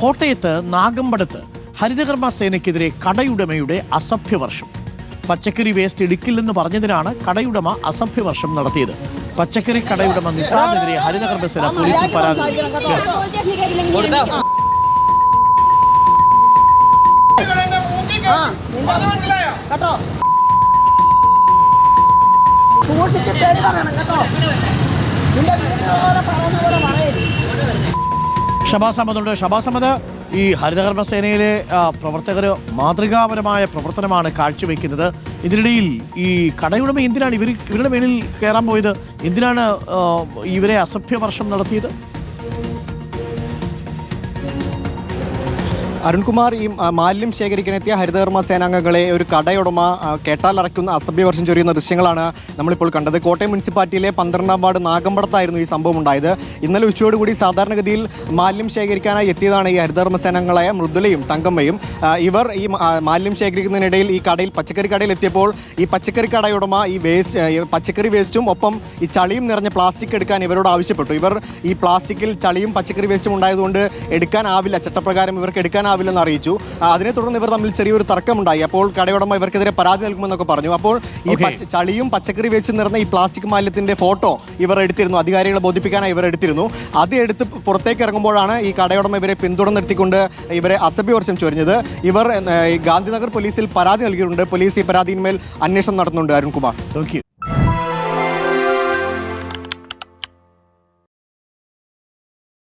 കോട്ടയത്ത് നാഗമ്പടത്ത് ഹരിതകർമ്മ സേനയ്ക്കെതിരെ കടയുടമയുടെ അസഭ്യവർഷം പച്ചക്കറി വേസ്റ്റ് എടുക്കില്ലെന്ന് പറഞ്ഞതിനാണ് കടയുടമ അസഭ്യവർഷം നടത്തിയത് പച്ചക്കറി കടയുടമ നിസാറിനെതിരെ ഹരിതകർമ്മ സേന പോലീസിൽ പരാതി. കേട്ടോ ഷബാസ് അഹമ്മദുണ്ട്. ഷബാസ് അഹമ്മദ് ഈ ഹരിതകർമ്മ സേനയിലെ പ്രവർത്തകർ മാതൃകാപരമായ പ്രവർത്തനമാണ് കാഴ്ചവെക്കുന്നത്. ഇതിനിടയിൽ ഈ കടയുടമ എന്തിനാണ് ഇവർ ഇവരുടെ മേലിൽ കയറാൻ പോയത്? എന്തിനാണ് ഇവരെ അസഭ്യവർഷം നടത്തിയത്? അരുൺകുമാർ ഈ മാലിന്യം ശേഖരിക്കാനെത്തിയ ഹരിതകർമ്മ സേനാംഗങ്ങളെ ഒരു കടയുടമ കേട്ടാൽ അറയ്ക്കുന്ന അസഭ്യവർഷം ചൊരിയുന്ന ദൃശ്യങ്ങളാണ് നമ്മളിപ്പോൾ കണ്ടത്. കോട്ടയം മുനിസിപ്പാലിറ്റിയിലെ പന്ത്രണ്ടാം വാർഡ് നാഗമ്പടത്തായിരുന്നു ഈ സംഭവം ഉണ്ടായത്. ഇന്നലെ ഉച്ചയോടുകൂടി സാധാരണഗതിയിൽ മാലിന്യം ശേഖരിക്കാനായി എത്തിയതാണ് ഈ ഹരിതകർമ്മ സേനാംഗങ്ങളായ മൃദുലയും തങ്കമ്മയും. ഇവർ ഈ മാലിന്യം ശേഖരിക്കുന്നതിനിടയിൽ ഈ കടയിൽ പച്ചക്കറി കടയിൽ എത്തിയപ്പോൾ ഈ പച്ചക്കറി കടയുടമ ഈ വേസ്റ്റ് പച്ചക്കറി വേസ്റ്റും ഒപ്പം ഈ ചളിയും നിറഞ്ഞ പ്ലാസ്റ്റിക് എടുക്കാൻ ഇവരോട് ആവശ്യപ്പെട്ടു. ഇവർ ഈ പ്ലാസ്റ്റിക്കിൽ ചളിയും പച്ചക്കറി വേസ്റ്റും ഉണ്ടായതുകൊണ്ട് എടുക്കാനാവില്ല ചട്ടപ്രകാരം ഇവർക്ക് എടുക്കാനാവില്ലെന്ന് അറിയിച്ചു. അതിനെ തുടർന്ന് ഇവർ തമ്മിൽ ചെറിയൊരു തർക്കമുണ്ടായി. അപ്പോൾ കടയുടമ ഇവർക്കെതിരെ പരാതി നൽകുമെന്നൊക്കെ പറഞ്ഞു. അപ്പോൾ ഈ ചളിയും പച്ചക്കറി വെച്ച് നിറഞ്ഞ ഈ പ്ലാസ്റ്റിക് മാലിന്യത്തിന്റെ ഫോട്ടോ ഇവർ എടുത്തിരുന്നു. അധികാരികളെ ബോധിപ്പിക്കാനായി ഇവർ എടുത്തിരുന്നു. അത് എടുത്ത് പുറത്തേക്ക് ഇറങ്ങുമ്പോഴാണ് ഈ കടയുടമ ഇവരെ പിന്തുടർന്ന് പിന്തുടർന്നെത്തിക്കൊണ്ട് ഇവരെ അസഭ്യവർഷം ചൊരിഞ്ഞത്. ഇവർ ഗാന്ധിനഗർ പോലീസിൽ പരാതി നൽകിയിട്ടുണ്ട്. പോലീസ് ഈ പരാതിയിന്മേൽ അന്വേഷണം നടത്തുന്നുണ്ട്. അരുൺകുമാർ.